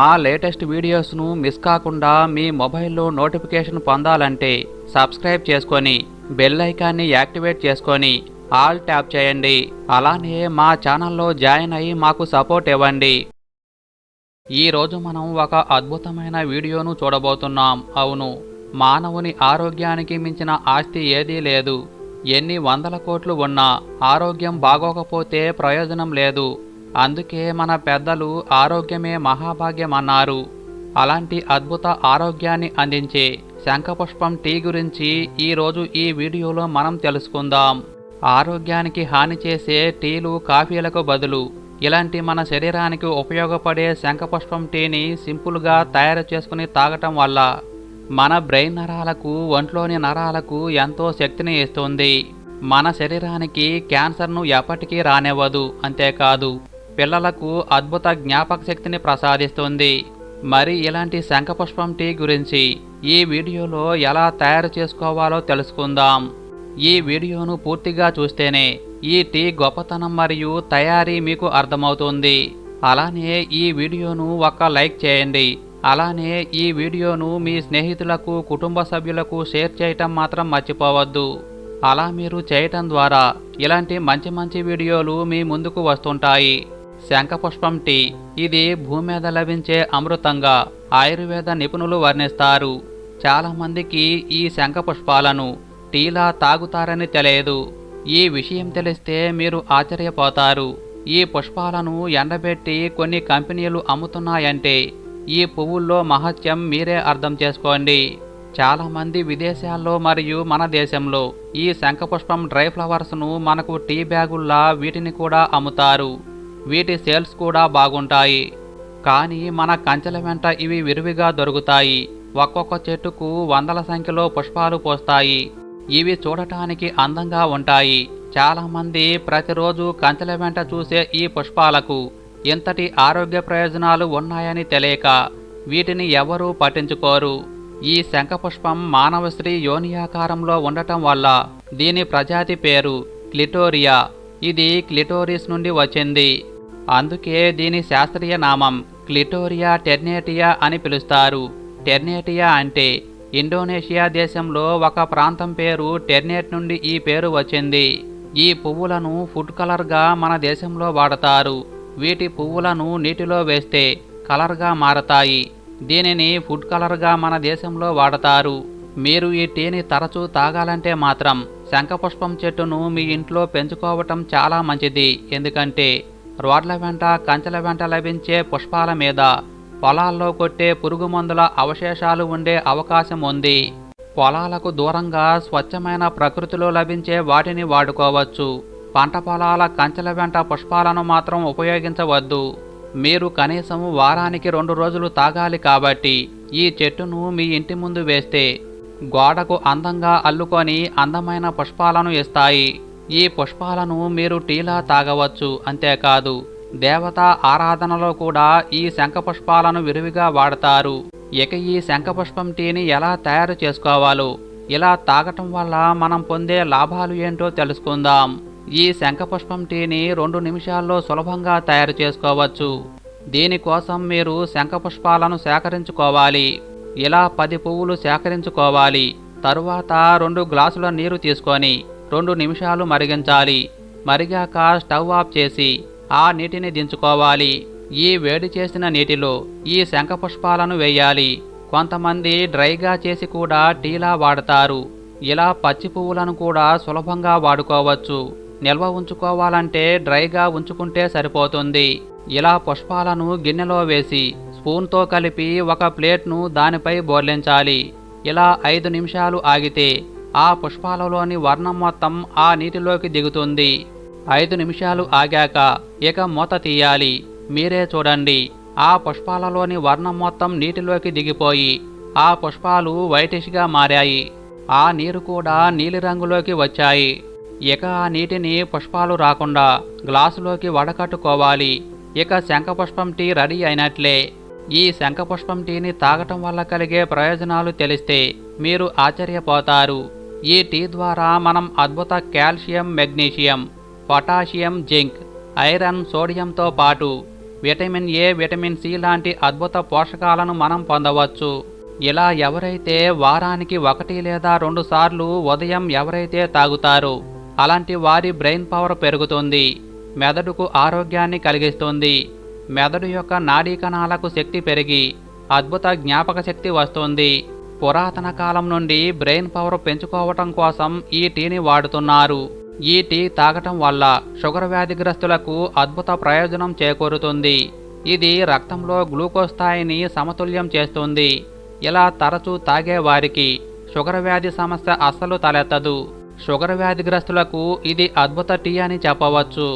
మా latest వీడియోస్ను miss కాకుండా మీ మొబైల్లో నోటిఫికేషన్ పొందాలంటే సబ్స్క్రైబ్ చేసుకొని బెల్ ఐకాన్ని యాక్టివేట్ చేసుకొని ఆల్ ట్యాప్ చేయండి. అలానే మా ఛానల్లో జాయిన్ అయ్యి మాకు సపోర్ట్ ఇవ్వండి. ఈరోజు మనం ఒక అద్భుతమైన వీడియోను చూడబోతున్నాం. అవును మానవుని ఆరోగ్యానికి మించిన ఆస్తి ఏదీ లేదు. ఎన్ని వందల కోట్లు ఉన్నా ఆరోగ్యం బాగోకపోతే ప్రయోజనం లేదు. అందుకే మన పెద్దలు ఆరోగ్యమే మహాభాగ్యం అన్నారు అలాంటి అద్భుత ఆరోగ్యాన్ని అందించే శంఖపుష్పం టీ గురించి ఈరోజు ఈ వీడియోలో మనం తెలుసుకుందాం. ఆరోగ్యానికి హాని చేసే టీలు కాఫీలకు బదులు ఇలాంటి మన శరీరానికి ఉపయోగపడే శంఖపుష్పం టీని సింపుల్గా తయారు చేసుకుని తాగటం వల్ల మన బ్రెయిన్ నరాలకు ఒంట్లోని నరాలకు ఎంతో శక్తిని ఇస్తుంది. మన శరీరానికి క్యాన్సర్ను ఎప్పటికీ రానివ్వదు అంతేకాదు పిల్లలకు అద్భుత జ్ఞాపక శక్తిని ప్రసాదిస్తుంది. మరి ఇలాంటి శంఖపుష్పం టీ గురించి ఈ వీడియోలో ఎలా తయారు చేసుకోవాలో తెలుసుకుందాం. ఈ వీడియోను పూర్తిగా చూస్తేనే ఈ టీ గొప్పతనం మరియు తయారీ మీకు అర్థమవుతుంది. అలానే ఈ వీడియోను ఒక లైక్ చేయండి. అలానే ఈ వీడియోను మీ స్నేహితులకు కుటుంబ సభ్యులకు షేర్ చేయటం మాత్రం మర్చిపోవద్దు. అలా మీరు చేయటం ద్వారా ఇలాంటి మంచి మంచి వీడియోలు మీ ముందుకు వస్తుంటాయి. శంఖపుష్పం టీ. ఇది భూమి మీద లభించే అమృతంగా ఆయుర్వేద నిపుణులు వర్ణిస్తారు. చాలామందికి ఈ శంఖపుష్పాలను టీలా తాగుతారని తెలియదు. ఈ విషయం తెలిస్తే మీరు ఆశ్చర్యపోతారు. ఈ పుష్పాలను ఎండబెట్టి కొన్ని కంపెనీలు అమ్ముతున్నాయంటే ఈ పువ్వుల్లో మహత్యం మీరే అర్థం చేసుకోండి. చాలామంది విదేశాల్లో మరియు మన దేశంలో ఈ శంఖపుష్పం డ్రై ఫ్లవర్స్ను మనకు టీ బ్యాగుల్లా వీటిని కూడా అమ్ముతారు. వీటి సేల్స్ కూడా బాగుంటాయి. కానీ మన కంచెల వెంట ఇవి విరివిగా దొరుకుతాయి. ఒక్కొక్క చెట్టుకు వందల సంఖ్యలో పుష్పాలు పోస్తాయి. ఇవి చూడటానికి అందంగా ఉంటాయి. చాలామంది ప్రతిరోజు కంచెల వెంట చూసే ఈ పుష్పాలకు ఇంతటి ఆరోగ్య ప్రయోజనాలు ఉన్నాయని తెలియక వీటిని ఎవరూ పట్టించుకోరు. ఈ శంఖపుష్పం మానవశ్రీ యోనియాకారంలో ఉండటం వల్ల దీని ప్రజాతి పేరు క్లిటోరియా. ఇది క్లిటోరిస్ నుండి వచ్చింది. అందుకే దీని శాస్త్రీయ నామం క్లిటోరియా టెర్నేటియా అని పిలుస్తారు. టెర్నేటియా అంటే ఇండోనేషియా దేశంలో ఒక ప్రాంతం పేరు టెర్నేట్ నుండి ఈ పేరు వచ్చింది. ఈ పువ్వులను ఫుడ్ కలర్గా మన దేశంలో వాడతారు. వీటి పువ్వులను నీటిలో వేస్తే కలర్గా మారతాయి. దీనిని ఫుడ్ కలర్గా మన దేశంలో వాడతారు. మీరు ఈ టీని తరచూ తాగాలంటే మాత్రం శంఖపుష్పం చెట్టును మీ ఇంట్లో పెంచుకోవటం చాలా మంచిది. ఎందుకంటే రోడ్ల వెంట కంచెల వెంట లభించే పుష్పాల మీద పొలాల్లో కొట్టే పురుగు మందుల అవశేషాలు ఉండే అవకాశం ఉంది. పొలాలకు దూరంగా స్వచ్ఛమైన ప్రకృతిలో లభించే వాటిని వాడుకోవచ్చు. పంట పొలాల కంచెల వెంట పుష్పాలను మాత్రం ఉపయోగించవద్దు. మీరు కనీసం వారానికి రెండు రోజులు తాగాలి కాబట్టి ఈ చెట్టును మీ ఇంటి ముందు వేస్తే గోడకు అందంగా అల్లుకొని అందమైన పుష్పాలను ఇస్తాయి. ఈ పుష్పాలను మీరు టీలా తాగవచ్చు అంతేకాదు. దేవతా ఆరాధనలో కూడా ఈ శంఖపుష్పాలను విరివిగా వాడతారు. ఇక ఈ శంఖపుష్పం టీని ఎలా తయారు చేసుకోవాలో ఇలా తాగటం వల్ల మనం పొందే లాభాలు ఏంటో తెలుసుకుందాం. ఈ శంఖపుష్పం టీని రెండు నిమిషాల్లో సులభంగా తయారు చేసుకోవచ్చు. దీనికోసం మీరు శంఖపుష్పాలను సేకరించుకోవాలి. ఇలా పది పువ్వులు సేకరించుకోవాలి. తరువాత రెండు గ్లాసుల నీరు తీసుకొని రెండు నిమిషాలు మరిగించాలి. మరిగాక స్టవ్ ఆఫ్ చేసి ఆ నీటిని దించుకోవాలి. ఈ వేడి చేసిన నీటిలో ఈ శంఖపుష్పాలను వేయాలి. కొంతమంది డ్రైగా చేసి కూడా టీలా వాడతారు. ఇలా పచ్చి పువ్వులను కూడా సులభంగా వాడుకోవచ్చు. నిల్వ ఉంచుకోవాలంటే డ్రైగా ఉంచుకుంటే సరిపోతుంది. ఇలా పుష్పాలను గిన్నెలో వేసి స్పూన్తో కలిపి ఒక ప్లేట్ను దానిపై బోర్లించాలి. ఇలా ఐదు నిమిషాలు ఆగితే ఆ పుష్పాలలోని వర్ణం మొత్తం ఆ నీటిలోకి దిగుతుంది. ఐదు నిమిషాలు ఆగాక ఇక మూత తీయాలి. మీరే చూడండి ఆ పుష్పాలలోని వర్ణం మొత్తం నీటిలోకి దిగిపోయి ఆ పుష్పాలు వైటిష్గా మారాయి. ఆ నీరు కూడా నీలిరంగులోకి వచ్చాయి. ఇక ఆ నీటిని పుష్పాలు రాకుండా గ్లాసులోకి వడకట్టుకోవాలి. ఇక శంఖపుష్పం టీ రెడీ అయినట్లే. ఈ శంఖపుష్పం టీని తాగటం వల్ల కలిగే ప్రయోజనాలు తెలిస్తే మీరు ఆశ్చర్యపోతారు. ఈ టీ ద్వారా మనం అద్భుత calcium magnesium potassium zinc iron సోడియంతో పాటు విటమిన్ ఏ విటమిన్ సి లాంటి అద్భుత పోషకాలను మనం పొందవచ్చు. ఇలా ఎవరైతే వారానికి ఒకటి లేదా రెండు సార్లు ఉదయం ఎవరైతే తాగుతారో అలాంటి వారి బ్రెయిన్ పవర్ పెరుగుతుంది మెదడుకు ఆరోగ్యాన్ని కలిగిస్తుంది. మెదడు యొక్క నాడీ కణాలకు శక్తి పెరిగి అద్భుత జ్ఞాపక శక్తి వస్తుంది. పురాతన కాలం నుండి బ్రెయిన్ పవర్ పెంచుకోవటం కోసం ఈ టీని వాడుతున్నారు. ఈ టీ తాగటం వల్ల షుగర్ వ్యాధిగ్రస్తులకు అద్భుత ప్రయోజనం చేకూరుతుంది. ఇది రక్తంలో గ్లూకోజ్ స్థాయిని సమతుల్యం చేస్తుంది. ఇలా తరచూ తాగే వారికి షుగర్ వ్యాధి సమస్య అస్సలు తలెత్తదు. షుగర్ వ్యాధిగ్రస్తులకు ఇది అద్భుత టీ అని చెప్పవచ్చు.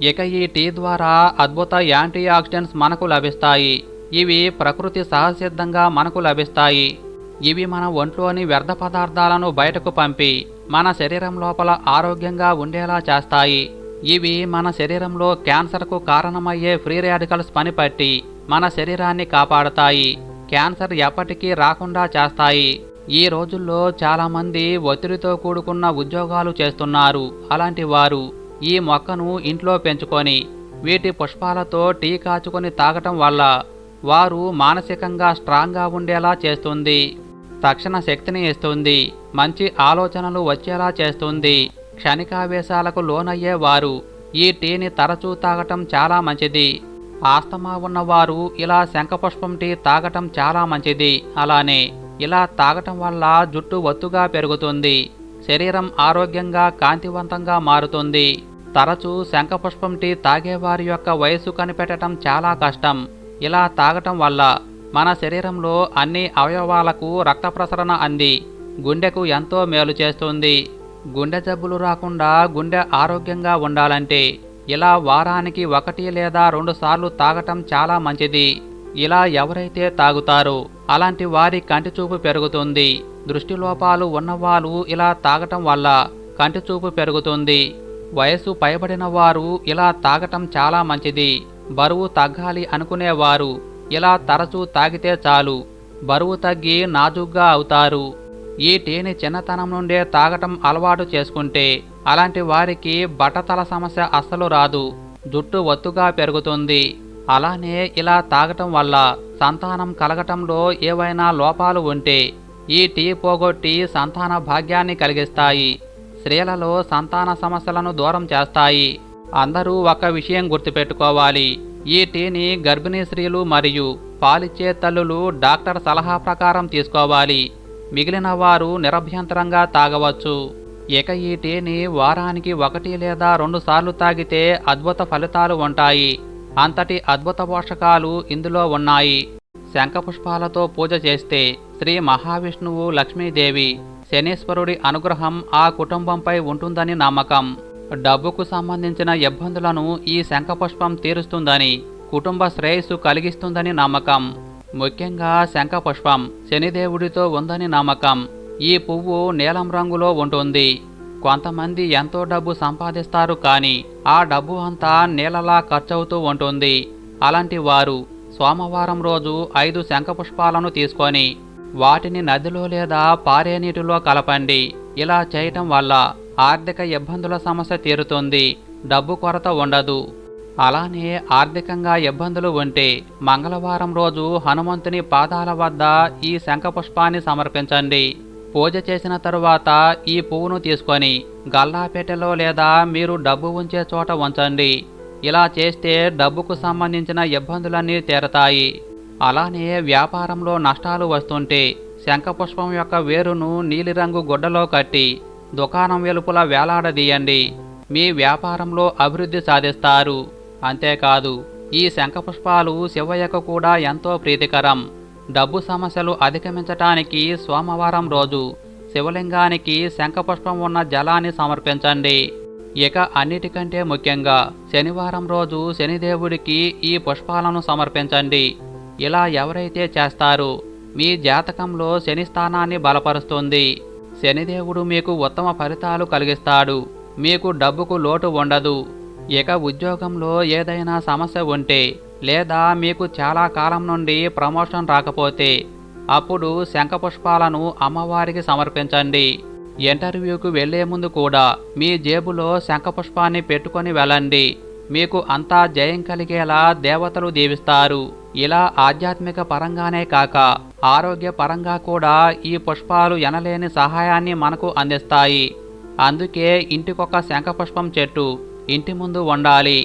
ఇక ఈ టీ ద్వారా అద్భుత యాంటీ ఆక్సిడెంట్స్ మనకు లభిస్తాయి. ఇవి ప్రకృతి సహసిద్ధంగా మనకు లభిస్తాయి. ఇవి మన ఒంట్లోని వ్యర్థ పదార్థాలను బయటకు పంపి మన శరీరం లోపల ఆరోగ్యంగా ఉండేలా చేస్తాయి. ఇవి మన శరీరంలో క్యాన్సర్కు కారణమయ్యే ఫ్రీ రాడికల్స్ పనిపట్టి మన శరీరాన్ని కాపాడతాయి. క్యాన్సర్ ఎప్పటికీ రాకుండా చేస్తాయి. ఈ రోజుల్లో చాలామంది ఒత్తిడితో కూడుకున్న ఉద్యోగాలు చేస్తున్నారు. అలాంటి వారు ఈ మొక్కను ఇంట్లో పెంచుకొని వీటి పుష్పాలతో టీ కాచుకొని తాగటం వల్ల వారు మానసికంగా స్ట్రాంగ్గా ఉండేలా చేస్తుంది. తక్షణ శక్తిని ఇస్తుంది. మంచి ఆలోచనలు వచ్చేలా చేస్తుంది. క్షణికావేశాలకు లోనయ్యే వారు ఈ టీని తరచూ తాగటం చాలా మంచిది. ఆస్తమా ఉన్నవారు ఇలా శంఖపుష్పం టీ తాగటం చాలా మంచిది. అలానే ఇలా తాగటం వల్ల జుట్టు ఒత్తుగా పెరుగుతుంది. శరీరం ఆరోగ్యంగా కాంతివంతంగా మారుతుంది. తరచూ శంఖపుష్పం టీ తాగేవారి యొక్క వయసు కనిపెట్టడం చాలా కష్టం. ఇలా తాగటం వల్ల మన శరీరంలో అన్ని అవయవాలకు రక్త ప్రసరణ అంది. గుండెకు ఎంతో మేలు చేస్తుంది. గుండె జబ్బులు రాకుండా గుండె ఆరోగ్యంగా ఉండాలంటే ఇలా వారానికి ఒకటి లేదా రెండు సార్లు తాగటం చాలా మంచిది. ఇలా ఎవరైతే తాగుతారో అలాంటి వారి కంటి చూపు పెరుగుతుంది. దృష్టిలోపాలు ఉన్నవాళ్ళు ఇలా తాగటం వల్ల కంటి చూపు పెరుగుతుంది. వయసు పైబడిన వారు ఇలా తాగటం చాలా మంచిది. బరువు తగ్గాలి అనుకునేవారు. ఇలా తరచూ తాగితే చాలు. బరువు తగ్గి నాజుగ్గా అవుతారు. ఈ టీని చిన్నతనం నుండే తాగటం అలవాటు చేసుకుంటే అలాంటి వారికి బట్టతల సమస్య అస్సలు రాదు. జుట్టు ఒత్తుగా పెరుగుతుంది. అలానే ఇలా తాగటం వల్ల సంతానం కలగటంలో ఏవైనా లోపాలు ఉంటే ఈ టీ పోగొట్టి సంతాన భాగ్యాన్ని కలిగిస్తాయి. స్త్రీలలో సంతాన సమస్యలను దూరం చేస్తాయి. అందరూ ఒక విషయం గుర్తుపెట్టుకోవాలి. ఈ టీని గర్భిణీ స్త్రీలు మరియు పాలిచ్చే తల్లులు డాక్టర్ సలహా ప్రకారం తీసుకోవాలి. మిగిలిన వారు నిరభ్యంతరంగా తాగవచ్చు. ఇక ఈ టీని వారానికి ఒకటి లేదా రెండు సార్లు తాగితే అద్భుత ఫలితాలు ఉంటాయి. అంతటి అద్భుత పోషకాలు ఇందులో ఉన్నాయి. శంఖపుష్పాలతో పూజ చేస్తే శ్రీ మహావిష్ణువు లక్ష్మీదేవి శనీశ్వరుడి అనుగ్రహం ఆ కుటుంబంపై ఉంటుందని నమ్మకం. డబ్బుకు సంబంధించిన ఇబ్బందులను ఈ శంఖపుష్పం తీరుస్తుందని కుటుంబ శ్రేయస్సు కలిగిస్తుందని నమ్మకం. ముఖ్యంగా శంఖపుష్పం శనిదేవుడితో ఉందని నమ్మకం. ఈ పువ్వు నీలం రంగులో ఉంటుంది. కొంతమంది ఎంతో డబ్బు సంపాదిస్తారు కానీ ఆ డబ్బు అంతా నీళ్ళలా ఖర్చవుతూ ఉంటుంది. అలాంటి వారు సోమవారం రోజు ఐదు శంఖపుష్పాలను తీసుకొని వాటిని నదిలో లేదా పారే నీటిలో కలపండి. ఇలా చేయటం వల్ల ఆర్థిక ఇబ్బందుల సమస్య తీరుతుంది. డబ్బు కొరత ఉండదు. అలానే ఆర్థికంగా ఇబ్బందులు ఉంటే మంగళవారం రోజు హనుమంతుని పాదాల వద్ద ఈ శంఖపుష్పాన్ని సమర్పించండి. పూజ చేసిన తరువాత ఈ పువ్వును తీసుకొని గల్లాపేటలో లేదా మీరు డబ్బు ఉంచే చోట ఉంచండి. ఇలా చేస్తే డబ్బుకు సంబంధించిన ఇబ్బందులన్నీ తీరతాయి. అలానే వ్యాపారంలో నష్టాలు వస్తుంటే శంఖపుష్పం యొక్క వేరును నీలిరంగు గుడ్డలో కట్టి దుకాణం వెలుపల వేలాడదీయండి. మీ వ్యాపారంలో అభివృద్ధి సాధిస్తారు. అంతేకాదు ఈ శంఖపుష్పాలు శివయ్యకు కూడా ఎంతో ప్రీతికరం. డబ్బు సమస్యలు అధిగమించటానికి సోమవారం రోజు శివలింగానికి శంఖపుష్పం ఉన్న జలాన్ని సమర్పించండి. ఇక అన్నిటికంటే ముఖ్యంగా శనివారం రోజు శనిదేవుడికి ఈ పుష్పాలను సమర్పించండి. ఇలా ఎవరైతే చేస్తారో మీ జాతకంలో శని స్థానాన్ని బలపరుస్తుంది. శనిదేవుడు మీకు ఉత్తమ ఫలితాలు కలిగిస్తాడు. మీకు డబ్బుకు లోటు ఉండదు. ఇక ఉద్యోగంలో ఏదైనా సమస్య ఉంటే లేదా మీకు చాలా కాలం నుండి ప్రమోషన్ రాకపోతే అప్పుడు శంఖపుష్పాలను అమ్మవారికి సమర్పించండి. ఇంటర్వ్యూకు వెళ్ళే ముందు కూడా మీ జేబులో శంఖపుష్పాన్ని పెట్టుకొని వెళ్ళండి. మీకు అంతా జయం కలిగేలా దేవతలు దీవిస్తారు. ఇలా ఆధ్యాత్మిక పరంగానే కాక ఆరోగ్య పరంగా కూడా ఈ పుష్పాలు ఎనలేని సహాయాన్ని మనకు అందిస్తాయి. అందుకే ఇంటికొక శంఖపుష్పం చెట్టు ఇంటి ముందు ఉండాలి